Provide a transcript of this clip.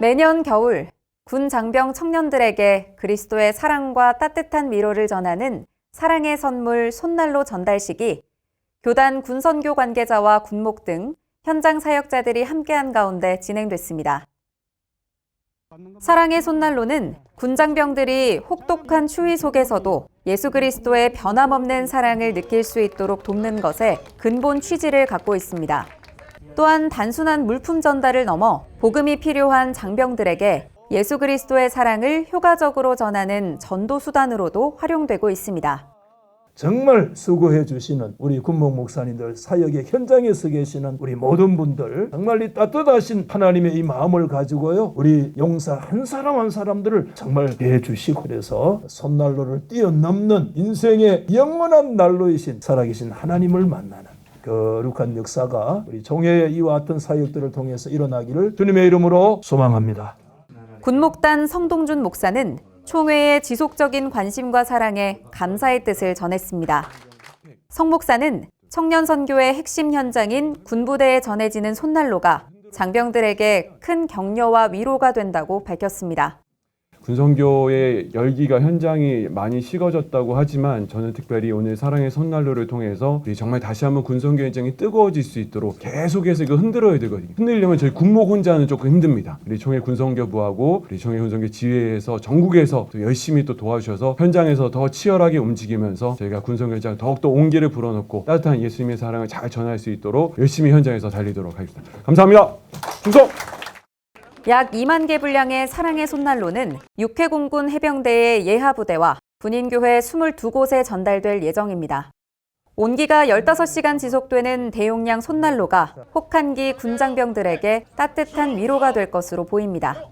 매년 겨울 군 장병 청년들에게 그리스도의 사랑과 따뜻한 위로를 전하는 사랑의 선물 손난로 전달식이 교단 군선교 관계자와 군목 등 현장 사역자들이 함께한 가운데 진행됐습니다. 사랑의 손난로는 군장병들이 혹독한 추위 속에서도 예수 그리스도의 변함없는 사랑을 느낄 수 있도록 돕는 것에 근본 취지를 갖고 있습니다. 또한 단순한 물품 전달을 넘어 복음이 필요한 장병들에게 예수 그리스도의 사랑을 효과적으로 전하는 전도 수단으로도 활용되고 있습니다. 정말 수고해 주시는 우리 군목 목사님들 사역의 현장에 서 계시는 우리 모든 분들 정말 이 따뜻하신 하나님의 이 마음을 가지고요 우리 용사 한 사람 한 사람들을 정말 대해 주시고 그래서 손난로를 뛰어넘는 인생의 영원한 난로이신 살아계신 하나님을 만나는 거룩한 역사가 우리 종회의 이와 같은 사역들을 통해서 일어나기를 주님의 이름으로 소망합니다. 군목단 성동준 목사는 총회의 지속적인 관심과 사랑에 감사의 뜻을 전했습니다. 성 목사는 청년 선교의 핵심 현장인 군부대에 전해지는 손난로가 장병들에게 큰 격려와 위로가 된다고 밝혔습니다. 군성교의 열기가 현장이 많이 식어졌다고 하지만 저는 특별히 오늘 사랑의 손난로를 통해서 정말 다시 한번 군성교 현장이 뜨거워질 수 있도록 계속해서 이거 흔들어야 되거든요. 흔들려면 저희 군목 혼자는 조금 힘듭니다. 우리 총회 군성교부하고 우리 총회 군성교 지회에서 전국에서 또 열심히 또 도와주셔서 현장에서 더 치열하게 움직이면서 저희가 군성교 현장 더욱더 온기를 불어넣고 따뜻한 예수님의 사랑을 잘 전할 수 있도록 열심히 현장에서 달리도록 하겠습니다. 감사합니다. 충성! 약 2만 개 분량의 사랑의 손난로는 육해공군 해병대의 예하부대와 군인교회 22곳에 전달될 예정입니다. 온기가 15시간 지속되는 대용량 손난로가 혹한기 군장병들에게 따뜻한 위로가 될 것으로 보입니다.